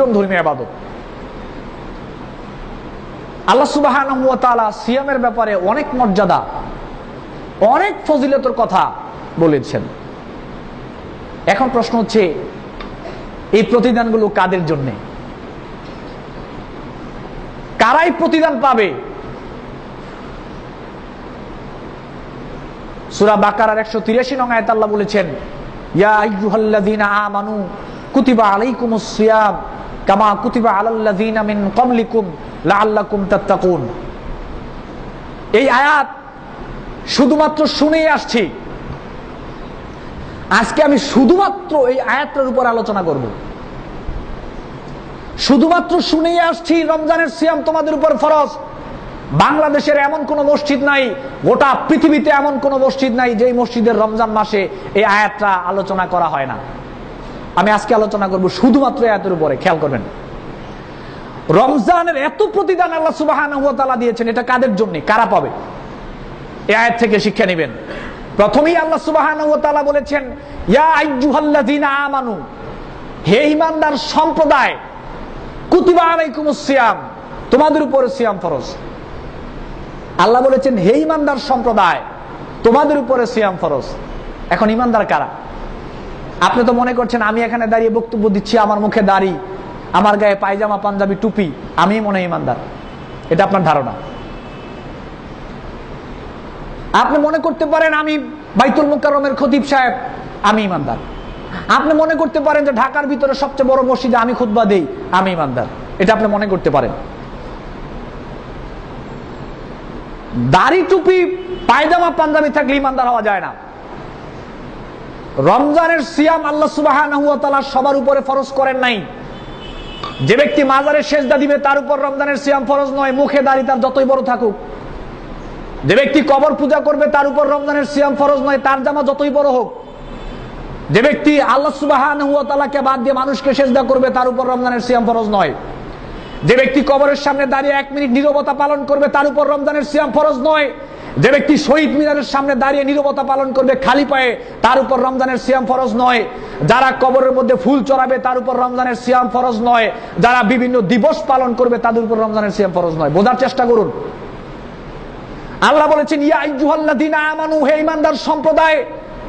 ব্যতিক্রম ধর্মীয় আবাদত। আল্লাহ সুবাহ সিয়ামের ব্যাপারে অনেক মর্যাদা, অনেক ফজিলতর কথা বলেছেন। এখন প্রশ্ন হচ্ছে, এই প্রতিদানগুলো কাদের জন্যে? কারাই প্রতিদান পাবে? সুরা বাকার একশো তিরাশি নং আয়াত আল্লাহ বলেছেন, ইয়া আইয়ুহাল্লাযীনা আমানু, কুতিবা আলাইকুমুস সিয়াম। কামা কুতিবা লাআল্লাকুম তাত্তাকুন। এই আয়াত শুধুমাত্র শুনেই আসছি। আজকে আমি শুধুমাত্র এই আয়াতটার উপর আলোচনা করব। শুধুমাত্র শুনেই আসছি, রমজানের সিয়াম তোমাদের উপর ফরজ। বাংলাদেশের এমন কোন মসজিদ নাই, গোটা পৃথিবীতে এমন কোন মসজিদ নাই যে মসজিদের রমজান মাসে এই আয়াতটা আলোচনা করা হয় না। আমি আজকে আলোচনা করব শুধুমাত্র আয়াতের উপরে, খেয়াল করবেন। রমজানের এত প্রতিদান আল্লাহ সুবাহ দিয়েছেন, এটা কাদের জন্য? কারা পাবে? এই আয়াত থেকে শিক্ষা নেবেন। প্রথমেই আল্লাহ সুবাহ বলেছেন আমানু, হে ঈমানদার সম্প্রদায়, কুতিবা সিয়াম, তোমাদের উপরে সিয়াম ফরজ। আল্লাহ বলেছেন, হে ইমানদার সম্প্রদায়, তোমাদের উপরে সিয়াম ফরজ। এখন ইমানদার কারা? আপনি তো মনে করছেন, আমি এখানে দাঁড়িয়ে বক্তব্য দিচ্ছি, আমার মুখে দাড়ি, আমার গায়ে পায়জামা, পাঞ্জাবি, টুপি, আমি মনে ইমানদার। এটা আপনার ধারণা। আপনি মনে করতে পারেন, আমি বাইতুল মুকাররমের খতিব সাহেব, আমি ইমানদার। আপনি মনে করতে পারেন যে ঢাকার ভিতরে সবচেয়ে বড় মসজিদে আমি খুতবা দেই, আমি ইমানদার। এটা আপনি মনে করতে পারেন। দাড়ি, টুপি, পায়জামা, পাঞ্জাবি থাকলে ইমানদার হওয়া যায় না। রমজানের সিয়াম আল্লাহ সুবাহ সবার উপরে ফরজ করেন নাই। যে ব্যক্তি মাজারে সেজদা দিবে, তার উপর রমজানের সিয়াম ফরজ নয়, মুখে দাড়ি তার যতই বড় থাকুক। যে ব্যক্তি কবর পূজা করবে, তার উপর রমজানের সিয়াম ফরজ নয়, তার জামা যতই বড় হোক। যে ব্যক্তি আল্লাহ সুবাহ বাদ দিয়ে মানুষকে সেজদা করবে, তার উপর রমজানের সিয়াম ফরজ নয়। যে ব্যক্তি কবরের সামনে দাঁড়িয়ে এক মিনিট নিরবতা পালন করবে, তার উপর রমজানের সিয়াম ফরজ নয়। যে ব্যক্তি শহীদ মিনারের সামনে দাঁড়িয়ে নিরবতা পালন করবে খালি পায়ে, তার উপর রমজানের সিয়াম ফরজ নয়। যারা কবরের মধ্যে ফুল চড়াবে, তার উপর রমজানের সিয়াম ফরজ নয়। যারা বিভিন্ন দিবস পালন করবে, তাদের উপর রমজানের সিয়াম ফরজ নয়। বোঝার চেষ্টা করুন। আল্লাহ বলেছেন, ইয়া আমানু, হে ঈমানদার সম্প্রদায়,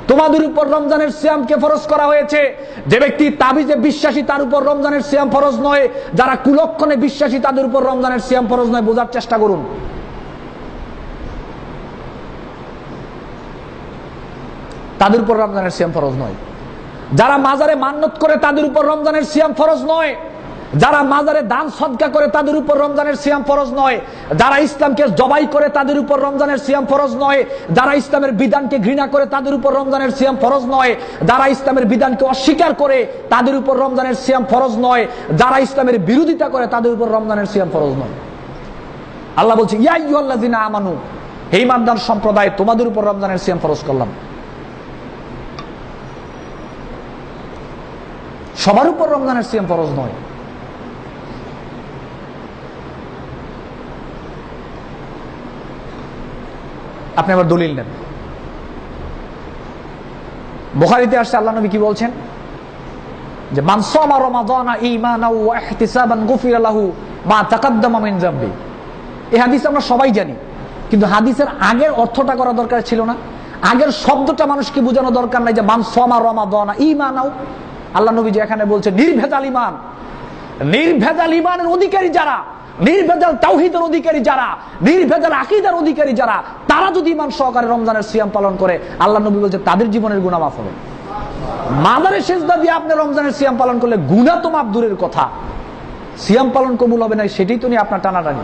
তোমাদের উপর রমজানের সিয়ামকে ফরজ করা হয়েছে। যে ব্যক্তি তাবিজে বিশ্বাসী, তার উপর রমজানের সিয়াম ফরজ নয়। যারা কুলক্ষণে বিশ্বাসী, তাদের উপর রমজানের সিয়াম ফরজ নয়। বোঝার চেষ্টা করুন। তাদের উপর রমজানের সিয়াম ফরজ নয়। যারা মাজারে মান্নত করে তাদের উপর রমজানের সিয়াম ফরজ নয়। যারা মাজারে দান সদকা করে তাদের উপর রমজানের সিয়াম ফরজ নয়। যারা ইসলামকে জবাই করে তাদের উপর রমজানের সিয়াম ফরজ নয়। যারা ইসলামের বিধানকে ঘৃণা করে তাদের উপর রমজানের সিয়াম ফরজ নয়। যারা ইসলামের বিধানকে অস্বীকার করে তাদের উপর রমজানের সিয়াম ফরজ নয়। যারা ইসলামের বিরোধিতা করে তাদের উপর রমজানের সিয়াম ফরজ নয়। আল্লাহ বলছে ইয়াইয়াল্লাযিনা আমানু। হে ইমানদার সম্প্রদায়, তোমাদের উপর রমজানের সিয়াম ফরজ করলাম। সবার উপর রমজানের সিয়াম ফরজ নয়। আপনি আবার দলিল নেন। বোখারিতে আসছে, আল্লাহ নবী কি বলছেন? যে মানসামা রমাদানা লাহু মা এই হাদিস আমরা সবাই জানি, কিন্তু হাদিসের আগের অর্থটা করা দরকার ছিল না। আগের শব্দটা মানুষকে বোঝানো দরকার নাই যে মানসামা রমাদানা ঈমানাও আল্লাহ নবী যে এখানে বলছে, নির্ভেজাল ইমান নির্ভেজাল ইমানের অধিকারী যারা, নির্ভেজাল তাওহিদের অধিকারী যারা, নির্ভেজাল আকিদার অধিকারী যারা, তারা যদি ইমান সহকারে রমজানের সিয়াম পালন করে, আল্লাহ নবী বলছে, তাদের জীবনের গুণা মাফ হবে। মাদারে শেষদা দিয়ে আপনি রমজানের সিয়াম পালন করলে গুণা তো মাপ দূরের কথা। সিয়াম পালন কবুল হবে না, সেটাই তো নিয়ে আপনার টানাটানি।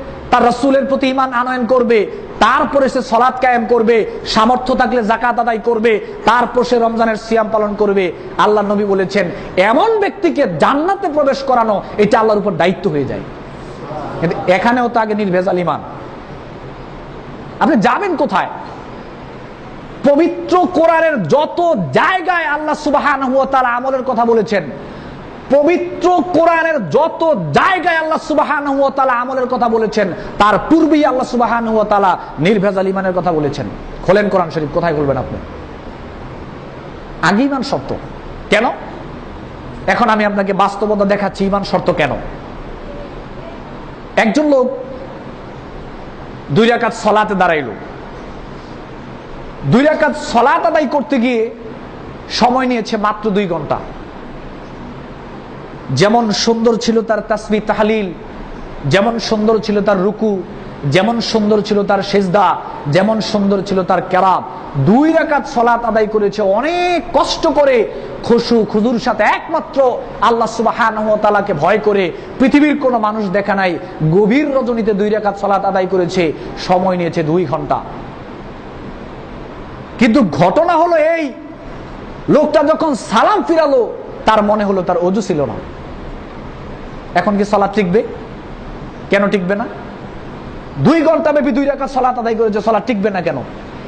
তার রাসূলের প্রতি ঈমান আনয়ন করবে, তারপরে সে সলাৎ কায়েম করবে, সামর্থ্য থাকলে জাকাত আদায় করবে, তারপর সে রমজানের সিয়াম পালন করবে। আল্লাহ নবী বলেছেন, এমন ব্যক্তিকে জান্নাতে প্রবেশ করানো, এটা আল্লাহর উপর দায়িত্ব হয়ে যায়। কিন্তু এখানেও তো আগে নির্ভেজাল ইমান আপনি যাবেন কোথায়? পবিত্র কোরআনের যত জায়গায় আল্লাহ সুবাহ আমলের কথা বলেছেন পবিত্র কোরআনের যত জায়গায় আল্লাহ সুবাহ আমলের কথা বলেছেন, তার পূর্বেই আল্লাহ সুবাহ নির্ভেজাল ইমানের কথা বলেছেন। খোলেন কোরআন শরীফ, কোথায় খুলবেন আপনি? আগে ইমান শর্ত। কেন? এখন আমি আপনাকে বাস্তবতা দেখাচ্ছি ইমান শর্ত কেন? একজন লোক দুই রাকাত সলাতে দাঁড়াইল। দুই রাকাত সলাত আদায় করতে গিয়ে সময় নিয়েছে মাত্র দুই ঘণ্টা। যেমন সুন্দর ছিল তার তাসমি তাহালিল, যেমন সুন্দর ছিল তার রুকু, যেমন সুন্দর ছিল তার সেজদা, যেমন সুন্দর ছিল তার কেরাত দুই রাকাত সলাত আদায় করেছে, অনেক কষ্ট করে খুশু খুদুর সাথে একমাত্র আল্লাহ সুবাহকে ভয় করে পৃথিবীর কোনো মানুষ দেখা নাই, গভীর রজনীতে দুই রাকাত সলাত আদায় করেছে, সময় নিয়েছে দুই ঘণ্টা। কিন্তু ঘটনা হলো এই, লোকটা যখন সালাম ফিরালো, তার মনে হলো তার অজু ছিল না। এখন কি সলাৎ টিকবে? কেন টিকবে না? দুই ঘণ্টা ব্যাপী দুই রাখা সলাৎ আদায় করেছে সলাৎ টিকবে না কেন?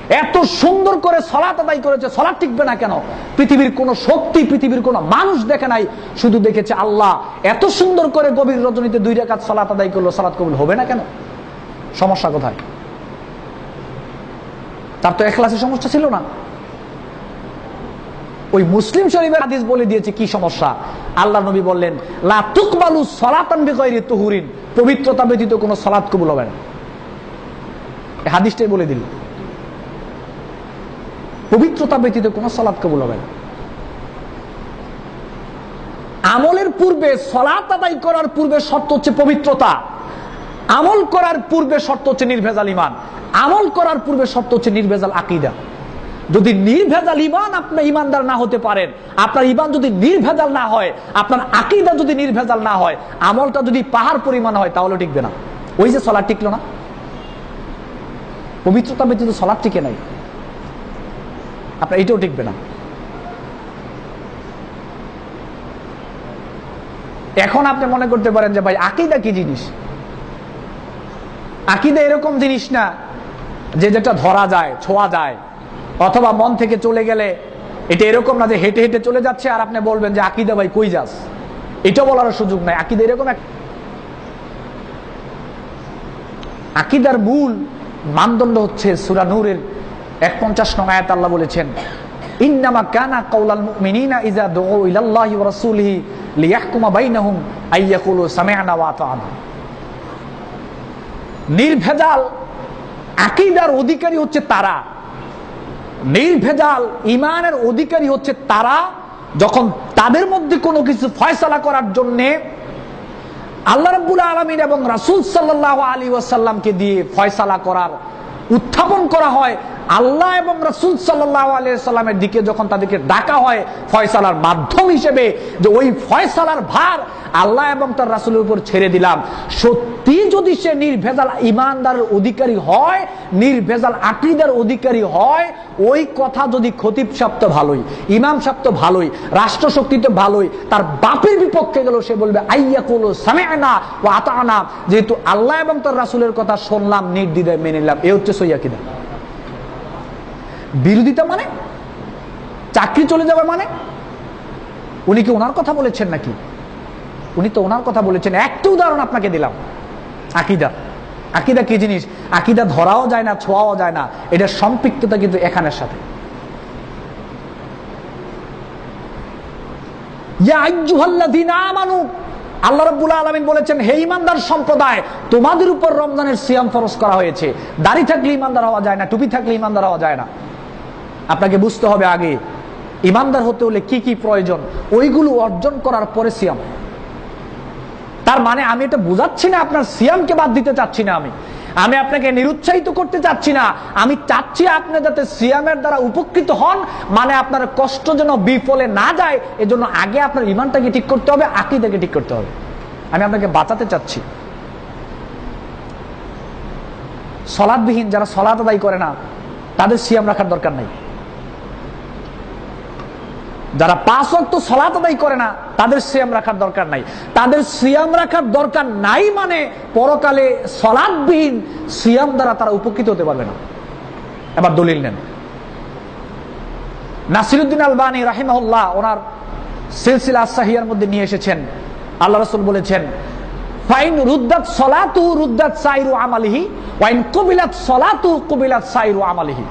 এত সুন্দর করে সলাৎ আদায় করেছে সলাৎ টিকবে না কেন? পৃথিবীর কোন শক্তি, পৃথিবীর কোন মানুষ দেখে নাই, শুধু দেখেছে আল্লাহ। এত সুন্দর করে গভীর রজনীতে দুই রেখাত সলাৎ আদায় করল সলাৎ কবুল হবে না কেন? সমস্যা কোথায়? তার তো এখলাসের সমস্যা ছিল না। ওই মুসলিম শরীফের হাদিস বলে দিয়েছে, কি সমস্যা? আল্লাহ নবী বললেন, লা তুকবালু সলাতান বিগয়রি তুহুরিন। পবিত্রতা ব্যতীত কোনো সলাৎ কবুল হবে না। হাদিসটাই বলে দিল। পবিত্রতা ব্যতীত কোনো সলাৎ কবুল হবে না। আমলের পূর্বে সলাৎ আদায় করার পূর্বে শর্ত হচ্ছে পবিত্রতা। আমল করার পূর্বে শর্ত হচ্ছে নির্ভেজাল ইমান আমল করার পূর্বে শর্ত হচ্ছে নির্ভেজাল আকিদা। যদি নির্ভেজাল ইমান আপনার ইমানদার না হতে পারেন, আপনার ইমান যদি নির্ভেজাল না হয়, আপনার আকিদা যদি নির্ভেজাল না হয়, আমলটা যদি পাহাড় পরিমাণ হয়, তাহলে টিকবে না। ওই যে সলার টিকলো না? পবিত্রতা ব্যতীত সলার টিকে নাই। আপনার এটাও টিকবে না। এখন আপনি মনে করতে পারেন যে, ভাই, আকিদা কি জিনিস? আকিদা এরকম জিনিস না, যে যেটা ধরা যায়, ছোঁয়া যায়। অথবা মন থেকে চলে গেলে এটা এরকম না যে হেঁটে হেঁটে চলে যাচ্ছে আর আপনি বলবেন যে আকিদা ভাই কই যাস? এটা বলার সুযোগ নাই। আকিদা এরকম এক আকিদার মূল মানদণ্ড হচ্ছে সুরা নূরের এক পঞ্চাশ নং আয়াত আল্লাহ বলেছেন, ইন্নামা কানা কাউলাল মুমিনিনা ইজা দুউ ইলাল্লাহি ওয়া রাসূলিহি লিয়াহকুমা বাইনাহুম আইয়াকুলু সামি'না ওয়া আতা'না নির্ভেজাল আকিদার অধিকারী হচ্ছে তারা। নির্ভেজাল ইমানের অধিকারী হচ্ছে তারা, যখন তাদের মধ্যে কোনো কিছু ফয়সলা করার জন্যে আল্লাহ রব্বুল আলমিন এবং রাসুল সাল্লাহ আলী ওয়াসাল্লামকে দিয়ে ফয়সালা করার, উত্থাপন করা হয় আল্লাহ এবং রসুল সাল্লামের দিকে যখন তাদেরকে ডাকা হয় ফয়সালার মাধ্যম হিসেবে যে ওই ফয়সালার ভার আল্লাহ এবং তার রাসুলের উপর ছেড়ে দিলাম, সত্যি যদি সে নির্ভেজাল ইমানদারের অধিকারী হয়, নির্ভেজাল আকিদার অধিকারী হয়, ওই কথা যদি খতিব সাপ্ত ভালোই, ইমাম সাপ্ত ভালোই, রাষ্ট্রশক্তি তো ভালোই, তার বাপের বিপক্ষে গেল সে বলবে আইয়া কুলো সামেনা ও আতানা যেহেতু আল্লাহ এবং তার রাসুলের কথা শুনলাম নির্দিদায় মেনে নিলাম। এ হচ্ছে সৈয়াকিদা বিরোধিতা মানে? চাকরি চলে যাবে মানে? উনি কি ওনার কথা বলেছেন নাকি? উনি তো ওনার কথা বলেছেন। একটা উদাহরণ আপনাকে দিলাম। আকিদা। আকিদা কি জিনিস? আকিদা ধরাও যায় না, ছোঁয়াও যায় না। এটা সম্পৃক্ততা কিন্তু এখানের সাথে। আল্লাহ রব্বুল আলমিন বলেছেন, হে ইমানদার সম্প্রদায়, তোমাদের উপর রমজানের সিয়াম ফরস করা হয়েছে। দাড়ি থাকলে ইমানদার হওয়া যায় না, টুপি থাকলে ইমানদার হওয়া যায় না। আপনাকে বুঝতে হবে আগে, ইমানদার হতে হলে কি কি প্রয়োজন, ওইগুলো অর্জন করার পরে সিয়াম। তার মানে আমি এটা বুঝাচ্ছি না, আপনার সিয়ামকে বাদ দিতে চাচ্ছি না আমি। আমি আপনাকে নিরুৎসাহিত করতে চাচ্ছি না, আমি চাচ্ছি আপনি যাতে সিয়ামের দ্বারা উপকৃত হন মানে আপনার কষ্ট যেন বিফলে না যায়, এজন্য আগে আপনার ইমানটাকে ঠিক করতে হবে, আকিদাকে ঠিক করতে হবে। আমি আপনাকে বাঁচাতে চাচ্ছি। সলাদবিহীন যারা সলাদ আদায় করে না, তাদের সিয়াম রাখার দরকার নাই। যারা পাঁচ অক্ত সলাত আদায় করে না, তাদের সিয়াম রাখার দরকার নাই। তাদের সিয়াম রাখার দরকার নাই মানে পরকালে সলাদবিহীন সিয়াম দ্বারা তারা উপকৃত হতে পারবে না। এবার দলিল নেন। নাসিরুদ্দিন আলবানী রাহিমাহুল্লাহ ওনার সিলসিলা সাহিয়ার মধ্যে নিয়ে এসেছেন। আল্লাহ রসুল বলেছেন, ফাইন রুদ্দাত সলাতু রুদ্দাত সাইরু আমালিহি ওয়াইন কবিলাত সলাতু কবিলাত সাইরু আমালিহি।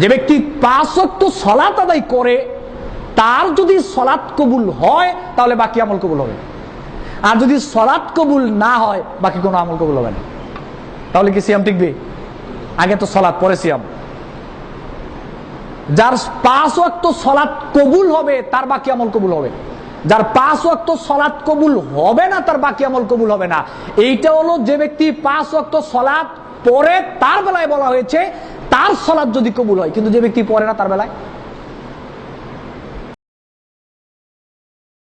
যে ব্যক্তি পাঁচ ওয়াক্ত সলাত আদায় করে তার যদি সলাৎ কবুল হয়, তাহলে বাকি আমল কবুল হবে। আর যদি সলাৎ কবুল না হয়, বাকি কোনো আমল কবুল হবে না। তাহলে কি সিয়াম টিকবে? আগে তো সলাৎ, পরে সিয়াম। যার পাঁচ ওয়াক্ত সলাৎ কবুল হবে, তার বাকি আমল কবুল হবে। যার পাঁচ ওয়াক্ত সলাৎ কবুল হবে না, তার বাকি আমল কবুল হবে না। এইটা হলো যে ব্যক্তি পাঁচ ওয়াক্ত সলাৎ পরে তার বেলায় বলা হয়েছে, তার সলাৎ যদি কবুল হয়, কিন্তু যে ব্যক্তি পরে না, তার বেলায়?